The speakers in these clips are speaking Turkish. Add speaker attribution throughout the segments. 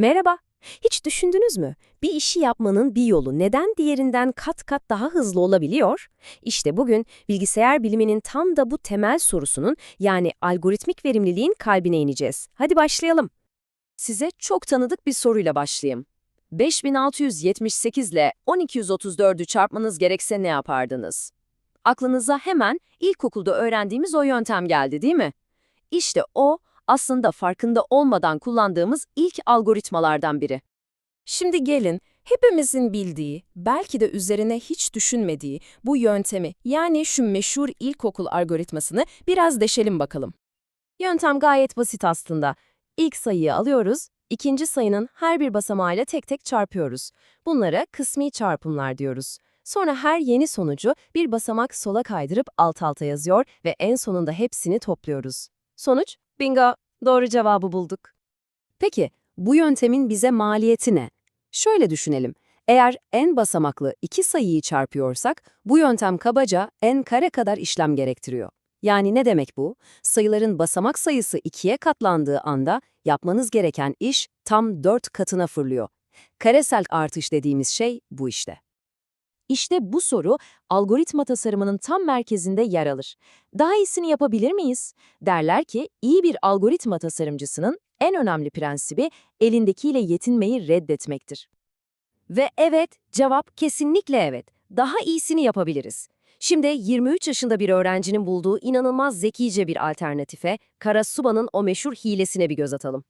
Speaker 1: Merhaba. Hiç düşündünüz mü? Bir işi yapmanın bir yolu neden diğerinden kat kat daha hızlı olabiliyor? İşte bugün bilgisayar biliminin tam da bu temel sorusunun yani algoritmik verimliliğin kalbine ineceğiz. Hadi başlayalım. Size çok tanıdık bir soruyla başlayayım. 5678 ile 1234'ü çarpmanız gerekse ne yapardınız? Aklınıza hemen ilkokulda öğrendiğimiz o yöntem geldi değil mi? İşte o aslında farkında olmadan kullandığımız ilk algoritmalardan biri.
Speaker 2: Şimdi gelin, hepimizin bildiği, belki de üzerine hiç düşünmediği bu yöntemi, yani şu meşhur ilkokul algoritmasını biraz deşelim bakalım.
Speaker 1: Yöntem gayet basit aslında. İlk sayıyı alıyoruz, ikinci sayının her bir basamağıyla tek tek çarpıyoruz. Bunlara kısmi çarpımlar diyoruz. Sonra her yeni sonucu bir basamak sola kaydırıp alt alta yazıyor ve en sonunda hepsini topluyoruz. Sonuç? Bingo! Doğru cevabı bulduk. Peki, bu yöntemin bize maliyeti ne? Şöyle düşünelim. Eğer n basamaklı iki sayıyı çarpıyorsak, bu yöntem kabaca n kare kadar işlem gerektiriyor. Yani ne demek bu? Sayıların basamak sayısı 2'ye katlandığı anda yapmanız gereken iş tam 4 katına fırlıyor. Karesel artış dediğimiz şey bu işte. İşte bu soru algoritma tasarımının tam merkezinde yer alır. Daha iyisini yapabilir miyiz? Derler ki iyi bir algoritma tasarımcısının en önemli prensibi elindekiyle yetinmeyi reddetmektir. Ve evet, cevap kesinlikle evet. Daha iyisini yapabiliriz. Şimdi 23 yaşında bir öğrencinin bulduğu inanılmaz zekice bir alternatife, Karasuba'nın o meşhur hilesine bir göz atalım.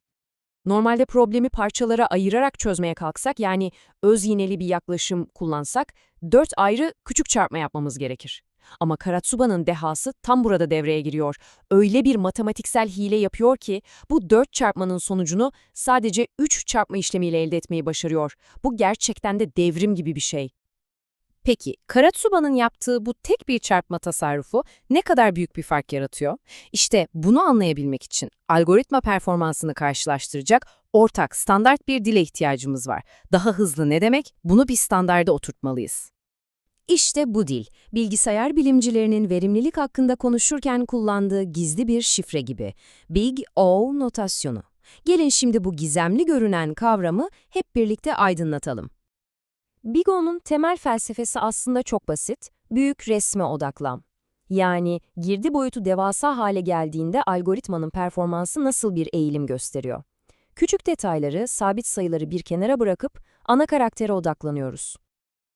Speaker 2: Normalde problemi parçalara ayırarak çözmeye kalksak, yani öz yineli bir yaklaşım kullansak, dört ayrı küçük çarpma yapmamız gerekir. Ama Karatsuba'nın dehası tam burada devreye giriyor. Öyle bir matematiksel hile yapıyor ki bu dört çarpmanın sonucunu sadece üç çarpma işlemiyle elde etmeyi başarıyor. Bu gerçekten de devrim gibi bir şey. Peki, Karatsuba'nın yaptığı bu tek bir çarpma tasarrufu ne kadar büyük bir fark yaratıyor? İşte bunu anlayabilmek için algoritma performansını karşılaştıracak ortak, standart bir dile ihtiyacımız var. Daha hızlı ne demek? Bunu bir standarda oturtmalıyız. İşte bu dil, bilgisayar bilimcilerinin verimlilik hakkında konuşurken kullandığı gizli bir şifre gibi. Big O notasyonu. Gelin şimdi bu gizemli görünen kavramı hep birlikte aydınlatalım. Big O'nun temel felsefesi aslında çok basit, büyük resme odaklan. Yani girdi boyutu devasa hale geldiğinde algoritmanın performansı nasıl bir eğilim gösteriyor. Küçük detayları, sabit sayıları bir kenara bırakıp ana karaktere odaklanıyoruz.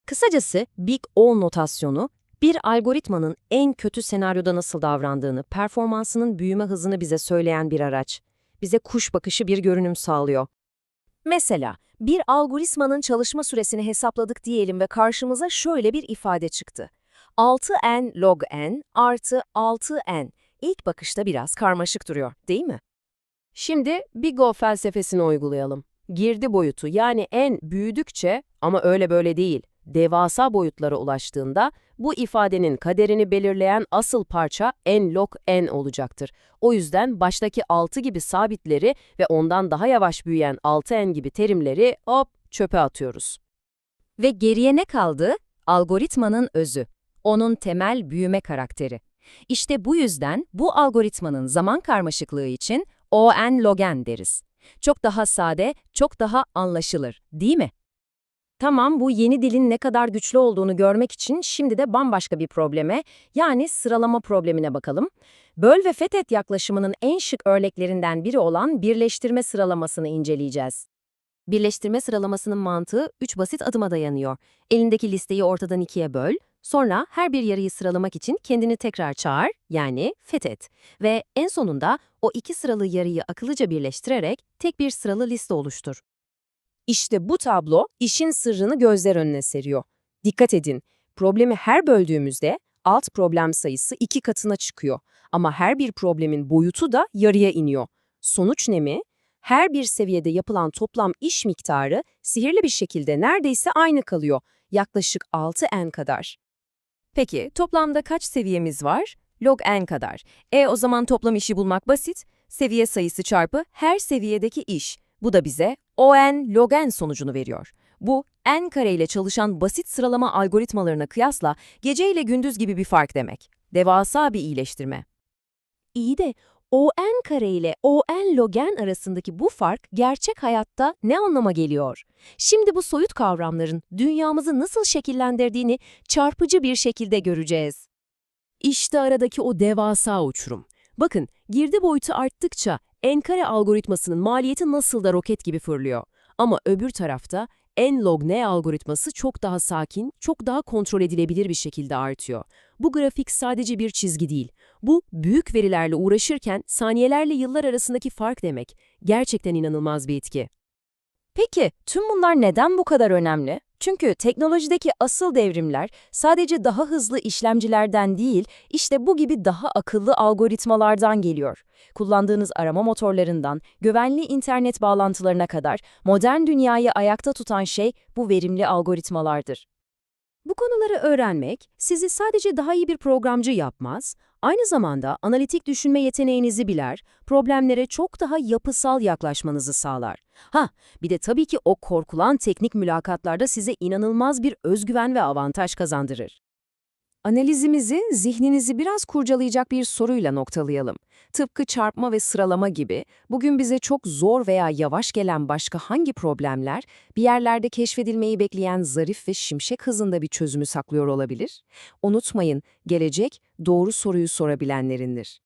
Speaker 2: Kısacası Big O notasyonu, bir algoritmanın en kötü senaryoda nasıl davrandığını, performansının büyüme hızını bize söyleyen bir araç. Bize kuş bakışı bir görünüm sağlıyor. Mesela bir algoritmanın çalışma süresini hesapladık diyelim ve karşımıza şöyle bir ifade çıktı. 6n log n artı 6n. İlk bakışta biraz karmaşık duruyor, değil mi? Şimdi Big O felsefesini uygulayalım. Girdi boyutu yani n büyüdükçe ama öyle böyle değil, devasa boyutlara ulaştığında bu ifadenin kaderini belirleyen asıl parça n log n olacaktır. O yüzden baştaki 6 gibi sabitleri ve ondan daha yavaş büyüyen 6n gibi terimleri hop çöpe atıyoruz. Ve geriye ne kaldı? Algoritmanın özü. Onun temel büyüme karakteri. İşte bu yüzden bu algoritmanın zaman karmaşıklığı için ON log n deriz. Çok daha sade, çok daha anlaşılır, değil mi? Tamam, bu yeni dilin ne kadar güçlü olduğunu görmek için şimdi de bambaşka bir probleme, yani sıralama problemine bakalım. Böl ve fethet yaklaşımının en şık örneklerinden biri olan birleştirme sıralamasını inceleyeceğiz. Birleştirme sıralamasının mantığı üç basit adıma dayanıyor. Elindeki listeyi ortadan ikiye böl, sonra her bir yarıyı sıralamak için kendini tekrar çağır, yani fethet. Ve en sonunda o iki sıralı yarıyı akıllıca birleştirerek tek bir sıralı liste oluştur. İşte bu tablo işin sırrını gözler önüne seriyor. Dikkat edin, problemi her böldüğümüzde alt problem sayısı iki katına çıkıyor. Ama her bir problemin boyutu da yarıya iniyor. Sonuç ne mi? Her bir seviyede yapılan toplam iş miktarı sihirli bir şekilde neredeyse aynı kalıyor. Yaklaşık 6n kadar. Peki toplamda kaç seviyemiz var? Log n kadar. E o zaman toplam işi bulmak basit. Seviye sayısı çarpı her seviyedeki iş. Bu da bize ON log n sonucunu veriyor. Bu, n kare ile çalışan basit sıralama algoritmalarına kıyasla gece ile gündüz gibi bir fark demek. Devasa bir iyileştirme. İyi de
Speaker 1: ON kare ile ON logen arasındaki bu fark gerçek hayatta ne anlama geliyor? Şimdi bu soyut kavramların dünyamızı nasıl şekillendirdiğini çarpıcı bir şekilde göreceğiz.
Speaker 2: İşte aradaki o devasa uçurum. Bakın, girdi boyutu arttıkça enkare algoritmasının maliyeti nasıl da roket gibi fırlıyor. Ama öbür tarafta n-log-n algoritması çok daha sakin, çok daha kontrol edilebilir bir şekilde artıyor. Bu grafik sadece bir çizgi değil. Bu, büyük verilerle uğraşırken saniyelerle yıllar arasındaki fark demek. Gerçekten inanılmaz bir etki.
Speaker 1: Peki tüm bunlar neden bu kadar önemli? Çünkü teknolojideki asıl devrimler sadece daha hızlı işlemcilerden değil, işte bu gibi daha akıllı algoritmalardan geliyor. Kullandığınız arama motorlarından, güvenli internet bağlantılarına kadar modern dünyayı ayakta tutan şey bu verimli algoritmalardır.
Speaker 2: Bu konuları öğrenmek sizi sadece daha iyi bir programcı yapmaz, aynı zamanda analitik düşünme yeteneğinizi biler, problemlere çok daha yapısal yaklaşmanızı sağlar. Ha, bir de tabii ki o korkulan teknik mülakatlarda size inanılmaz bir özgüven ve avantaj kazandırır.
Speaker 1: Analizimizi zihninizi biraz kurcalayacak bir soruyla noktalayalım. Tıpkı çarpma ve sıralama gibi bugün bize çok zor veya yavaş gelen başka hangi problemler bir yerlerde keşfedilmeyi bekleyen zarif ve şimşek hızında bir çözümü saklıyor olabilir? Unutmayın, gelecek doğru soruyu sorabilenlerindir.